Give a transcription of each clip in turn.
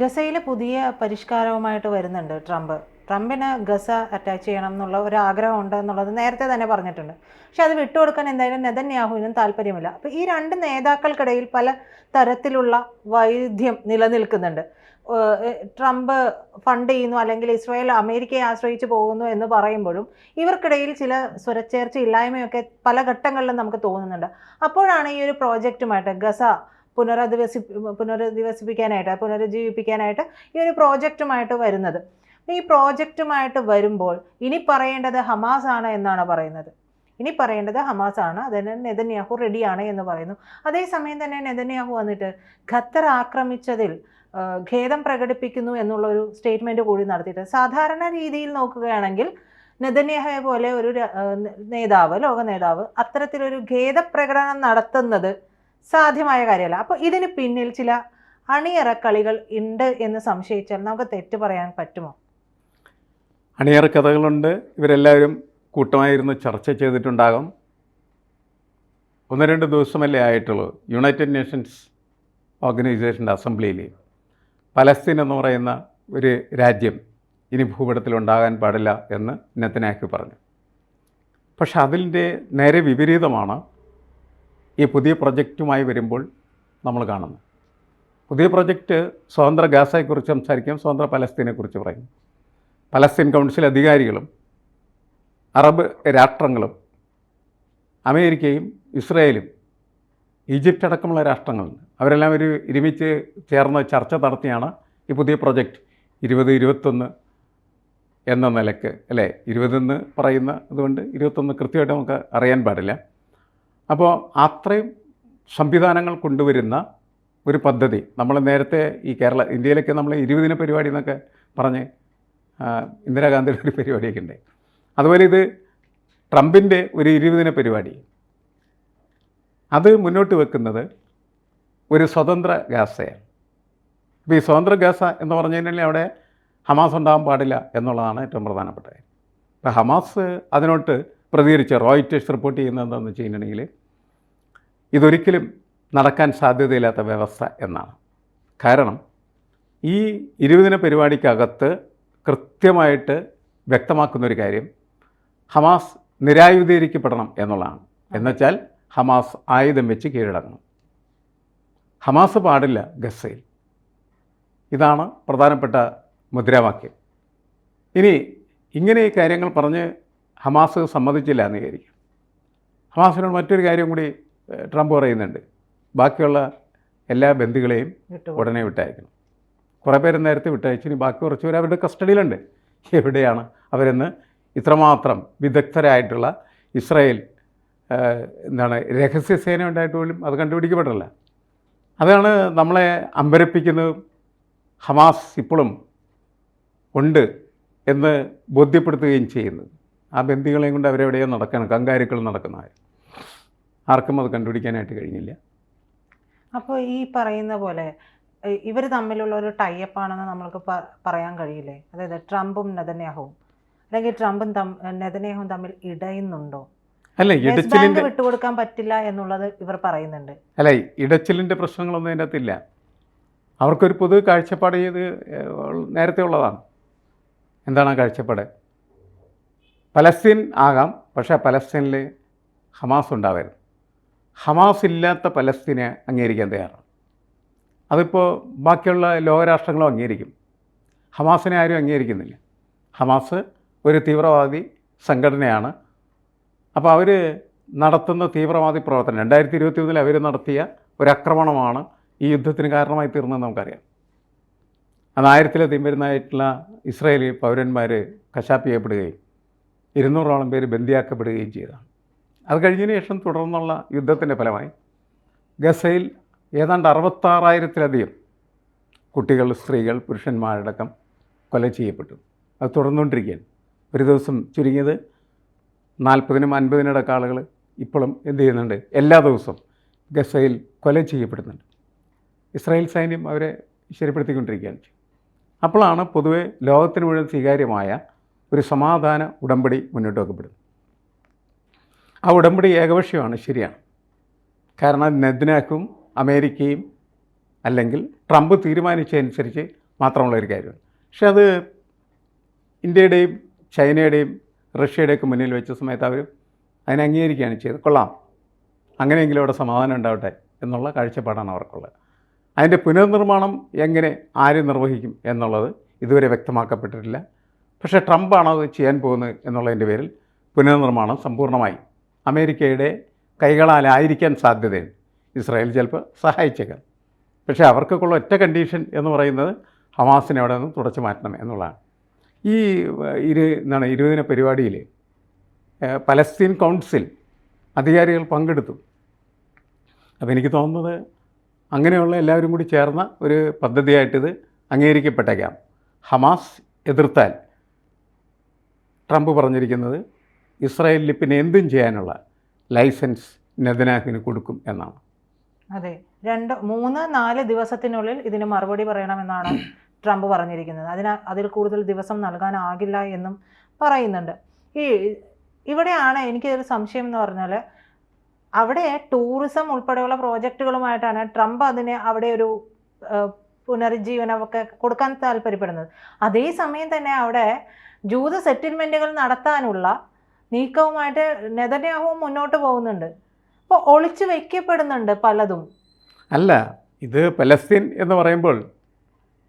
ഗസയിൽ പുതിയ പരിഷ്കാരവുമായിട്ട് വരുന്നുണ്ട് ട്രംപ്. ട്രംപിന് ഗസ അറ്റാച്ച് ചെയ്യണം എന്നുള്ള ഒരു ആഗ്രഹം ഉണ്ട് എന്നുള്ളത് നേരത്തെ തന്നെ പറഞ്ഞിട്ടുണ്ട്. പക്ഷെ അത് വിട്ടുകൊടുക്കാൻ എന്തായാലും നെതന്യാഹുവിനും താല്പര്യമില്ല. അപ്പോൾ ഈ രണ്ട് നേതാക്കൾക്കിടയിൽ പല തരത്തിലുള്ള വൈരുദ്ധ്യം നിലനിൽക്കുന്നുണ്ട്. ട്രംപ് ഫണ്ട് ചെയ്യുന്നു അല്ലെങ്കിൽ ഇസ്രായേൽ അമേരിക്കയെ ആശ്രയിച്ച് പോകുന്നു എന്ന് പറയുമ്പോഴും ഇവർക്കിടയിൽ ചില സ്വരച്ചേർച്ച ഇല്ലായ്മയൊക്കെ പല ഘട്ടങ്ങളിലും നമുക്ക് തോന്നുന്നുണ്ട്. അപ്പോഴാണ് ഈ ഒരു പ്രോജക്റ്റുമായിട്ട് ഗസ പുനരധിവസി പുനരധിവസിപ്പിക്കാനായിട്ട് പുനരുജ്ജീവിപ്പിക്കാനായിട്ട് ഈ ഒരു പ്രോജക്റ്റുമായിട്ട് വരുന്നത്. ഈ പ്രോജക്റ്റുമായിട്ട് വരുമ്പോൾ ഇനി പറയേണ്ടത് ഹമാസ് ആണ് എന്നാണ് പറയുന്നത്. ഇനി പറയേണ്ടത് ഹമാസ് ആണ്. അതിന് നെതന്യാഹു റെഡിയാണ് എന്ന് പറയുന്നു. അതേസമയം തന്നെ നെതന്യാഹു വന്നിട്ട് ഖത്തർ ആക്രമിച്ചതിൽ ഖേദം പ്രകടിപ്പിക്കുന്നു എന്നുള്ളൊരു സ്റ്റേറ്റ്മെന്റ് കൂടി നടത്തിയിട്ട് സാധാരണ രീതിയിൽ നോക്കുകയാണെങ്കിൽ നെതന്യാഹയെ പോലെ ഒരു നേതാവ് ലോക നേതാവ് അത്തരത്തിലൊരു ഖേദപ്രകടനം നടത്തുന്നത് സാധ്യമായ കാര്യമല്ല. അപ്പോൾ ഇതിന് പിന്നിൽ ചില അണിയറക്കളികൾ ഉണ്ട് എന്ന് സംശയിച്ചാൽ നമുക്ക് തെറ്റ് പറയാൻ പറ്റുമോ? അണിയറ കഥകളുണ്ട്. ഇവരെല്ലാവരും കൂട്ടമായിരുന്ന് ചർച്ച ചെയ്തിട്ടുണ്ടാകും. ഒന്ന് രണ്ട് ദിവസമല്ലേ ആയിട്ടുള്ളൂ. യുണൈറ്റഡ് നേഷൻസ് ഓർഗനൈസേഷന്റെ അസംബ്ലിയിൽ പലസ്തീൻ എന്ന് പറയുന്ന ഒരു രാജ്യം ഇനി ഭൂപടത്തിലുണ്ടാകാൻ പാടില്ല എന്ന് നെത്തനാക്കി പറഞ്ഞു. പക്ഷെ അതിന്റെ നേരെ വിപരീതമാണ് ഈ പുതിയ പ്രൊജക്റ്റുമായി വരുമ്പോൾ നമ്മൾ കാണുന്നു. പുതിയ പ്രൊജക്റ്റ് സ്വതന്ത്ര ഗാസയെക്കുറിച്ച് സംസാരിക്കും സ്വതന്ത്ര പലസ്തീനെക്കുറിച്ച് പറയും. പലസ്തീൻ കൗൺസിൽ അധികാരികളും അറബ് രാഷ്ട്രങ്ങളും അമേരിക്കയും ഇസ്രയേലും ഈജിപ്റ്റ് അടക്കമുള്ള രാഷ്ട്രങ്ങളുണ്ട്. അവരെല്ലാം ഒരു ഒരുമിച്ച് ചേർന്ന് ചർച്ച നടത്തിയാണ് ഈ പുതിയ പ്രൊജക്റ്റ് ഇരുപത് ഇരുപത്തൊന്ന് എന്ന നിലയ്ക്ക് അല്ലേ? ഇരുപതെന്ന് പറയുന്ന അതുകൊണ്ട് ഇരുപത്തൊന്ന് കൃത്യമായിട്ട് നമുക്ക് അറിയാൻ പാടില്ല. അപ്പോൾ അത്രയും സംവിധാനങ്ങൾ കൊണ്ടുവരുന്ന ഒരു പദ്ധതി. നമ്മൾ നേരത്തെ ഈ കേരള ഇന്ത്യയിലൊക്കെ നമ്മൾ ഇരുപതിന പരിപാടി എന്നൊക്കെ പറഞ്ഞ് ഇന്ദിരാഗാന്ധിയുടെ ഒരു പരിപാടിയൊക്കെ ഉണ്ട്. അതുപോലെ ഇത് ട്രംപിന്റെ ഒരു ഇരുപതിന പരിപാടി. അത് മുന്നോട്ട് വെക്കുന്നത് ഒരു സ്വതന്ത്ര ഗാസയാണ്. ഇപ്പോൾ ഈ സ്വതന്ത്ര ഗാസ എന്ന് പറഞ്ഞു കഴിഞ്ഞാൽ അവിടെ ഹമാസ് ഉണ്ടാകാൻ പാടില്ല എന്നുള്ളതാണ് ഏറ്റവും പ്രധാനപ്പെട്ട കാര്യം. ഇപ്പോൾ ഹമാസ് അതിനോട്ട് പ്രതികരിച്ച റോയിറ്റേഴ്സ് റിപ്പോർട്ട് ചെയ്യുന്നത് എന്താണെന്ന് വെച്ച് കഴിഞ്ഞിട്ടുണ്ടെങ്കിൽ ഇതൊരിക്കലും നടക്കാൻ സാധ്യതയില്ലാത്ത വ്യവസ്ഥ എന്നാണ്. കാരണം ഈ ഇരുപതിന പരിപാടിക്കകത്ത് കൃത്യമായിട്ട് വ്യക്തമാക്കുന്ന ഒരു കാര്യം ഹമാസ് നിരായുധീകരിക്കപ്പെടണം എന്നുള്ളതാണ്. എന്നുവെച്ചാൽ ഹമാസ് ആയുധം വെച്ച് കീഴടങ്ങണം. ഹമാസ് പാടില്ല ഗസയിൽ. ഇതാണ് പ്രധാനപ്പെട്ട മുദ്രാവാക്യം. ഇനി ഇങ്ങനെ ഈ കാര്യങ്ങൾ പറഞ്ഞ് ഹമാസ് സമ്മതിച്ചില്ല എന്ന് വിചാരിക്കും. ഹമാസിനോട് മറ്റൊരു കാര്യം കൂടി ട്രംപ് പറയുന്നുണ്ട്. ബാക്കിയുള്ള എല്ലാ ബന്ധുക്കളെയും ഉടനെ വിട്ടയക്കണം. കുറേ പേര് നേരത്തെ വിട്ടയച്ചു ഇനി ബാക്കി കുറച്ച് പേര് അവരുടെ കസ്റ്റഡിയിലുണ്ട്. എവിടെയാണ് അവരെന്ന് ഇത്രമാത്രം വിദഗ്ധരായിട്ടുള്ള ഇസ്രായേൽ എന്താണ് രഹസ്യസേന ഉണ്ടായിട്ട് പോലും അത് കണ്ടുപിടിക്കപ്പെട്ടില്ല അതാണ് നമ്മളെ അമ്പരപ്പിക്കുന്നതും ഹമാസ് ഇപ്പോഴും ഉണ്ട് എന്ന് ബോധ്യപ്പെടുത്തുകയും ചെയ്യുന്നത്. ആ ബന്ദികളെയും കൊണ്ട് അവരെവിടെയോ നടക്കണം. കങ്കാരുക്കൾ നടക്കുന്നവർ ആർക്കും അത് കണ്ടുപിടിക്കാനായിട്ട് കഴിഞ്ഞില്ല. അപ്പോൾ ഈ പറയുന്ന പോലെ ഇവർ തമ്മിലുള്ള ഒരു ടൈപ്പ് ആണെന്ന് നമ്മൾക്ക് പറയാൻ കഴിയില്ലേ? അതായത് ട്രംപും നെതന്യാഹുവും. അല്ലെങ്കിൽ ട്രംപും നെതന്യാഹുവും തമ്മിൽ ഇടയുന്നുണ്ടോ? അല്ല ഇടച്ചിലിന്റെ വിട്ടുകൊടുക്കാൻ പറ്റില്ല എന്നുള്ളത് ഇവർ പറയുന്നുണ്ട്. അല്ല ഇടച്ചിലിന്റെ പ്രശ്നങ്ങളൊന്നും അതിന്റെ അകത്തില്ല അവർക്കൊരു പൊതു കാഴ്ചപ്പാട് ചെയ്ത് നേരത്തെ ഉള്ളതാണ്. എന്താണ് ആ കാഴ്ചപ്പാട്? പലസ്തീൻ ആകാം പക്ഷേ പലസ്തീനിൽ ഹമാസ് ഉണ്ടാവരുത്. ഹമാസ് ഇല്ലാത്ത പലസ്തീനെ അംഗീകരിക്കാൻ തയ്യാറാണ്. അതിപ്പോൾ ബാക്കിയുള്ള ലോകരാഷ്ട്രങ്ങളും അംഗീകരിക്കും. ഹമാസിനെ ആരും അംഗീകരിക്കുന്നില്ല. ഹമാസ് ഒരു തീവ്രവാദി സംഘടനയാണ്. അപ്പോൾ അവർ നടത്തുന്ന തീവ്രവാദി പ്രവർത്തനം രണ്ടായിരത്തി ഇരുപത്തി ഒന്നിൽ അവർ നടത്തിയ ഒരു ആക്രമണമാണ് ഈ യുദ്ധത്തിന് കാരണമായി തീർന്നതെന്ന് നമുക്കറിയാം. അന്ന് ആയിരത്തിലധികം വരുന്നതായിട്ടുള്ള ഇസ്രയേലി പൗരന്മാർ കശാപ്പ് ചെയ്യപ്പെടുകയും ഇരുന്നൂറോളം പേര് ബന്ദിയാക്കപ്പെടുകയും ചെയ്തതാണ്. അത് കഴിഞ്ഞതിന് ശേഷം തുടർന്നുള്ള യുദ്ധത്തിന്റെ ഫലമായി ഗസയിൽ ഏതാണ്ട് അറുപത്താറായിരത്തിലധികം കുട്ടികൾ സ്ത്രീകൾ പുരുഷന്മാരടക്കം കൊല ചെയ്യപ്പെട്ടു. അത് തുടർന്നുകൊണ്ടിരിക്കുകയാണ്. ഒരു ദിവസം ചുരുങ്ങിയത് നാൽപ്പതിനും അൻപതിനിടക്ക് ആളുകൾ ഇപ്പോഴും എന്ത് ചെയ്യുന്നുണ്ട്? എല്ലാ ദിവസവും ഗസയിൽ കൊല ചെയ്യപ്പെടുന്നുണ്ട്. ഇസ്രായേൽ സൈന്യം അവരെ ശരിപ്പെടുത്തിക്കൊണ്ടിരിക്കുകയാണ്. അപ്പോഴാണ് പൊതുവെ ലോകത്തിന് മുഴുവൻ സ്വീകാര്യമായ ഒരു സമാധാന ഉടമ്പടി മുന്നോട്ട് വെക്കപ്പെടുന്നു ആ ഉടമ്പടി ഏകപക്ഷീയമാണ് ശരിയാണ്. കാരണം നെദ്നാക്കും അമേരിക്കയും അല്ലെങ്കിൽ ട്രംപ് തീരുമാനിച്ചതനുസരിച്ച് മാത്രമുള്ള ഒരു കാര്യമാണ്. പക്ഷെ അത് ഇന്ത്യയുടെയും ചൈനയുടെയും റഷ്യയുടെയൊക്കെ മുന്നിൽ വെച്ച സമയത്ത് അവർ അതിനെ അംഗീകരിക്കുകയാണ് ചെയ്തത്. കൊള്ളാം. അങ്ങനെയെങ്കിലും അവിടെ സമാധാനം ഉണ്ടാവട്ടെ എന്നുള്ള കാഴ്ചപ്പാടാണ് അവർക്കുള്ളത്. അതിന്റെ പുനർനിർമ്മാണം എങ്ങനെ ആര് നിർവഹിക്കും എന്നുള്ളത് ഇതുവരെ വ്യക്തമാക്കപ്പെട്ടിട്ടില്ല. പക്ഷേ ട്രംപാണ് അത് ചെയ്യാൻ പോകുന്നത് എന്നുള്ളതിന്റെ പേരിൽ പുനർനിർമ്മാണം സമ്പൂർണമായി അമേരിക്കയുടെ കൈകളാലായിരിക്കാൻ സാധ്യതയുണ്ട്. ഇസ്രായേൽ ചിലപ്പോൾ സഹായിച്ചേക്കാം. പക്ഷേ അവർക്കൊക്കെയുള്ള ഒറ്റ കണ്ടീഷൻ എന്ന് പറയുന്നത് ഹമാസിനെ അവിടെ നിന്ന് തുടച്ചു മാറ്റണം എന്നുള്ളതാണ്. ഈ ഇരു എന്താണ് ഇരുപതിന പരിപാടിയിൽ പലസ്തീൻ കൗൺസിൽ അധികാരികൾ പങ്കെടുത്തു. അപ്പോൾ എനിക്ക് തോന്നുന്നത് അങ്ങനെയുള്ള എല്ലാവരും കൂടി ചേർന്ന ഒരു പദ്ധതിയായിട്ടിത് അംഗീകരിക്കപ്പെട്ടേക്കാം. ഹമാസ് എതിർത്താൽ ട്രംപ് പറഞ്ഞിരിക്കുന്നത് ഇസ്രായേലിൽ പിന്നെ എന്തും ചെയ്യാനുള്ള ലൈസൻസ് നെതനാഹിന് കൊടുക്കും എന്നാണ്. അതെ. രണ്ട് മൂന്ന് നാല് ദിവസത്തിനുള്ളിൽ ഇതിന് മറുപടി പറയണമെന്നാണ് ട്രംപ് പറഞ്ഞിരിക്കുന്നത്. അതിന് അതിൽ കൂടുതൽ ദിവസം നൽകാനാകില്ല എന്നും പറയുന്നുണ്ട്. ഈ ഇവിടെയാണ് എനിക്കൊരു സംശയം എന്ന് പറഞ്ഞാൽ അവിടെ ടൂറിസം ഉൾപ്പെടെയുള്ള പ്രോജക്റ്റുകളുമായിട്ടാണ് ട്രംപ് അതിനെ അവിടെ ഒരു പുനരുജ്ജീവനമൊക്കെ കൊടുക്കാൻ താല്പര്യപ്പെടുന്നത്. അതേസമയം തന്നെ അവിടെ ജൂത സെറ്റിൽമെന്റുകൾ നടത്താനുള്ള നീക്കവുമായിട്ട് നെതന്യാഹുവും മുന്നോട്ട് പോകുന്നുണ്ട്. അപ്പോൾ ഒളിച്ചു വയ്ക്കപ്പെടുന്നുണ്ട് പലതും. അല്ല ഇത് പലസ്തീൻ എന്ന് പറയുമ്പോൾ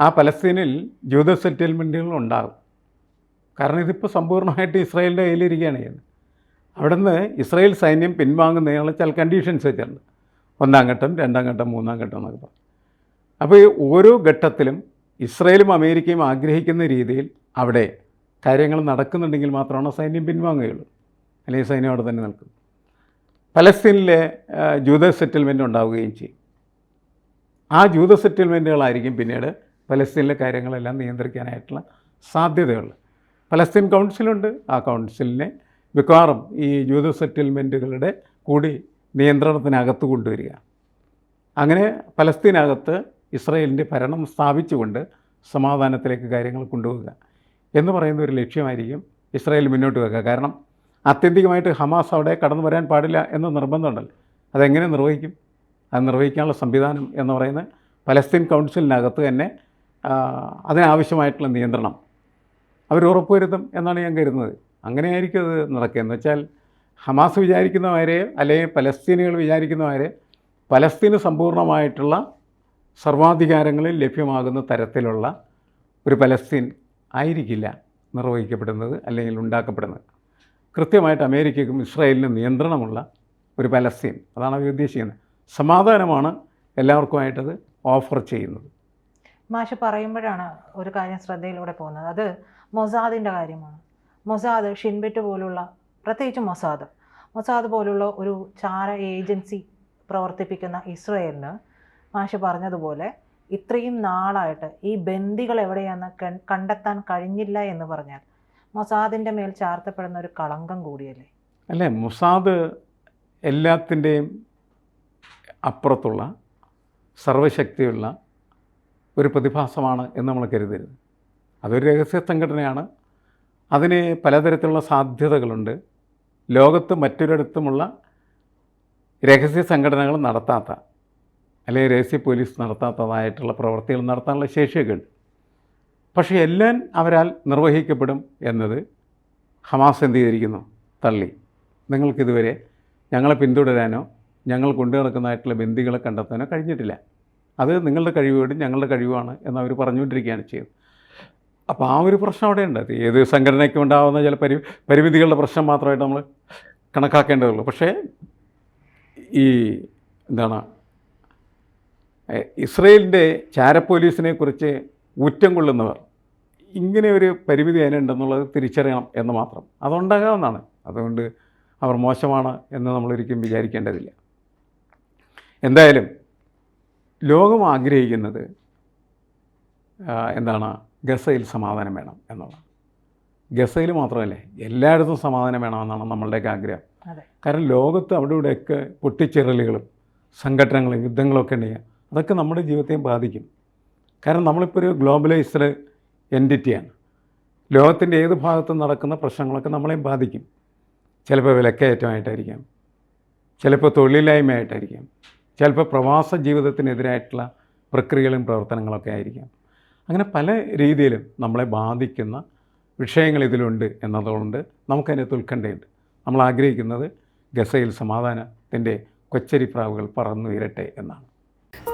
ആ പലസ്തീനിൽ ജൂത സെറ്റിൽമെന്റുകൾ ഉണ്ടാകും. കാരണം ഇതിപ്പോൾ സമ്പൂർണമായിട്ട് ഇസ്രായേലിന്റെ കയ്യിലിരിക്കുകയാണ് ചെയ്യുന്നത്. അവിടുന്ന് ഇസ്രായേൽ സൈന്യം പിൻവാങ്ങുന്നതിനുള്ള ചില കണ്ടീഷൻസ് വെച്ചിട്ടുണ്ട്. ഒന്നാം ഘട്ടം രണ്ടാം ഘട്ടം മൂന്നാം ഘട്ടം എന്നൊക്കെ പറഞ്ഞു. അപ്പോൾ ഈ ഓരോ ഘട്ടത്തിലും ഇസ്രായേലും അമേരിക്കയും ആഗ്രഹിക്കുന്ന രീതിയിൽ അവിടെ കാര്യങ്ങൾ നടക്കുന്നുണ്ടെങ്കിൽ മാത്രമാണ് സൈന്യം പിൻവാങ്ങുകയുള്ളൂ. അല്ലെങ്കിൽ സൈന്യം അവിടെ തന്നെ നിൽക്കും. പലസ്തീനിലെ ജൂത സെറ്റിൽമെന്റ് ഉണ്ടാവുകയും ചെയ്യും. ആ ജൂത സെറ്റിൽമെന്റുകളായിരിക്കും പിന്നീട് പലസ്തീനിലെ കാര്യങ്ങളെല്ലാം നിയന്ത്രിക്കാനായിട്ടുള്ള സാധ്യതകൾ പലസ്തീൻ കൗൺസിലുണ്ട്. ആ കൗൺസിലിനെ മിക്കവാറും ഈ ജൂത സെറ്റിൽമെന്റുകളുടെ കൂടി നിയന്ത്രണത്തിനകത്ത് കൊണ്ടുവരിക. അങ്ങനെ പലസ്തീനകത്ത് ഇസ്രയേലിന്റെ ഭരണം സ്ഥാപിച്ചുകൊണ്ട് സമാധാനത്തിലേക്ക് കാര്യങ്ങൾ കൊണ്ടുപോകുക എന്ന് പറയുന്ന ഒരു ലക്ഷ്യമായിരിക്കും ഇസ്രായേൽ മുന്നോട്ട് വെക്കുക. കാരണം ആത്യന്തികമായിട്ട് ഹമാസ് അവിടെ കടന്നു വരാൻ പാടില്ല എന്ന് നിർബന്ധമുണ്ടല്ലോ. അതെങ്ങനെ നിർവഹിക്കും? അത് നിർവഹിക്കാനുള്ള സംവിധാനം എന്ന് പറയുന്നത് പലസ്തീൻ കൗൺസിലിനകത്ത് തന്നെ അതിനാവശ്യമായിട്ടുള്ള നിയന്ത്രണം. അവർ ഉറപ്പുവരുത്തും എന്നാണ് ഞാൻ കരുതുന്നത്. അങ്ങനെയായിരിക്കും അത് നടക്കുക. എന്ന് വെച്ചാൽ ഹമാസ് വിചാരിക്കുന്നവരെ അല്ലെങ്കിൽ പലസ്തീനികൾ വിചാരിക്കുന്നവരെ പലസ്തീന് സമ്പൂർണമായിട്ടുള്ള സർവാധികാരങ്ങളിൽ ലഭ്യമാകുന്ന തരത്തിലുള്ള ഒരു പലസ്തീൻ ആയിരിക്കില്ല നിർവഹിക്കപ്പെടുന്നത് അല്ലെങ്കിൽ ഉണ്ടാക്കപ്പെടുന്നത്. കൃത്യമായിട്ട് അമേരിക്കയ്ക്കും ഇസ്രായേലിനും നിയന്ത്രണമുള്ള ഒരു പലസ്തീൻ. അതാണ് അവർ ഉദ്ദേശിക്കുന്നത്. സമാധാനമാണ് എല്ലാവർക്കുമായിട്ടത് ഓഫർ ചെയ്യുന്നത്. മാഷ് പറയുമ്പോഴാണ് ഒരു കാര്യം ശ്രദ്ധയിലൂടെ പോകുന്നത്. അത് മൊസാദിന്റെ കാര്യമാണ്. മൊസാദ് ഷിൻബെറ്റ് പോലുള്ള പ്രത്യേകിച്ച് മൊസാദ് മൊസാദ് പോലുള്ള ഒരു ചാര ഏജൻസി പ്രവർത്തിപ്പിക്കുന്ന ഇസ്രയേലിന് മാഷ് പറഞ്ഞതുപോലെ ഇത്രയും നാളായിട്ട് ഈ ബന്ദികൾ എവിടെയാണെന്ന് കണ്ടെത്താൻ കഴിഞ്ഞില്ല എന്ന് പറഞ്ഞാൽ മൊസാദിന്റെ മേൽ ചാർത്തപ്പെടുന്ന ഒരു കളങ്കം കൂടിയല്ലേ? അല്ലേ? മൊസാദ് എല്ലാത്തിന്റെയും അപ്പുറത്തുള്ള സർവശക്തിയുള്ള ഒരു പ്രതിഭാസമാണ് എന്ന് നമ്മൾ കരുതരുത്. അതൊരു രഹസ്യ സംഘടനയാണ്. അതിന് പലതരത്തിലുള്ള സാധ്യതകളുണ്ട്. ലോകത്ത് മറ്റൊരിടത്തുമുള്ള രഹസ്യ സംഘടനകൾ നടത്താത്ത അല്ലെങ്കിൽ രഹസ്യ പോലീസ് നടത്താത്തതായിട്ടുള്ള പ്രവൃത്തികൾ നടത്താനുള്ള ശേഷിയൊക്കെ ഉണ്ട്. പക്ഷേ എല്ലാം അവരാൽ നിർവഹിക്കപ്പെടും എന്നത് ഹമാസ് എന്ത് ചെയ്തിരിക്കുന്നു? തള്ളി. നിങ്ങൾക്കിതുവരെ ഞങ്ങളെ പിന്തുടരാനോ ഞങ്ങൾ കൊണ്ടു നടക്കുന്നതായിട്ടുള്ള ബന്ദികളെ കണ്ടെത്താനോ കഴിഞ്ഞിട്ടില്ല. അത് നിങ്ങളുടെ കഴിവുകേട് ഞങ്ങളുടെ കഴിവാണ് അവർ പറഞ്ഞുകൊണ്ടിരിക്കുകയാണ് ചെയ്യുന്നത്. അപ്പോൾ ആ ഒരു പ്രശ്നം അവിടെ ഉണ്ട് ഏത് സംഘടനയ്ക്കും ഉണ്ടാകുന്ന ചില പരി പരിമിതികളുടെ പ്രശ്നം മാത്രമായിട്ട് നമ്മൾ കണക്കാക്കേണ്ടതുള്ളൂ. പക്ഷേ ഈ എന്താണ് ഇസ്രയേലിന്റെ ചാരപ്പോലീസിനെ കുറിച്ച് ഊറ്റം കൊള്ളുന്നവർ ഇങ്ങനെ ഒരു പരിമിതി അതിനുണ്ടെന്നുള്ളത് തിരിച്ചറിയണം എന്ന് മാത്രം. അതുണ്ടാകാവുന്നതാണ്. അതുകൊണ്ട് അവർ മോശമാണ് എന്ന് നമ്മളൊരിക്കലും വിചാരിക്കേണ്ടതില്ല. എന്തായാലും ലോകം ആഗ്രഹിക്കുന്നത് എന്താണ് ഗസയിൽ സമാധാനം വേണം എന്നുള്ളത് ഗസയിൽ മാത്രമല്ലേ എല്ലായിടത്തും സമാധാനം വേണമെന്നാണ് നമ്മളുടെയൊക്കെ ആഗ്രഹം. കാരണം ലോകത്ത് അവിടെ ഇവിടെയൊക്കെ പൊട്ടിച്ചെറലുകളും സംഘടനകളും യുദ്ധങ്ങളൊക്കെ ഉണ്ടെങ്കിൽ അതൊക്കെ നമ്മുടെ ജീവിതത്തെയും ബാധിക്കും. കാരണം നമ്മളിപ്പോൾ ഒരു ഗ്ലോബലൈസ്ഡ് എന്റിറ്റിയാണ് ലോകത്തിന്റെ ഏത് ഭാഗത്തും നടക്കുന്ന പ്രശ്നങ്ങളൊക്കെ നമ്മളെയും ബാധിക്കും. ചിലപ്പോൾ വിലക്കയറ്റമായിട്ടായിരിക്കാം. ചിലപ്പോൾ തൊഴിലില്ലായ്മയായിട്ടായിരിക്കാം. ചിലപ്പോൾ പ്രവാസ ജീവിതത്തിനെതിരായിട്ടുള്ള പ്രക്രിയകളും പ്രവർത്തനങ്ങളൊക്കെ ആയിരിക്കാം. അങ്ങനെ പല രീതിയിലും നമ്മളെ ബാധിക്കുന്ന വിഷയങ്ങൾ ഇതിലുണ്ട് എന്നതുകൊണ്ട് നമുക്കതിനകത്ത് ഉത്കണ്ഠയുണ്ട്. നമ്മൾ ആഗ്രഹിക്കുന്നത് ഗസയിൽ സമാധാനത്തിന്റെ കൊച്ചരിപ്രാവുകൾ പറന്നു ഉയരട്ടെ എന്നാണ്.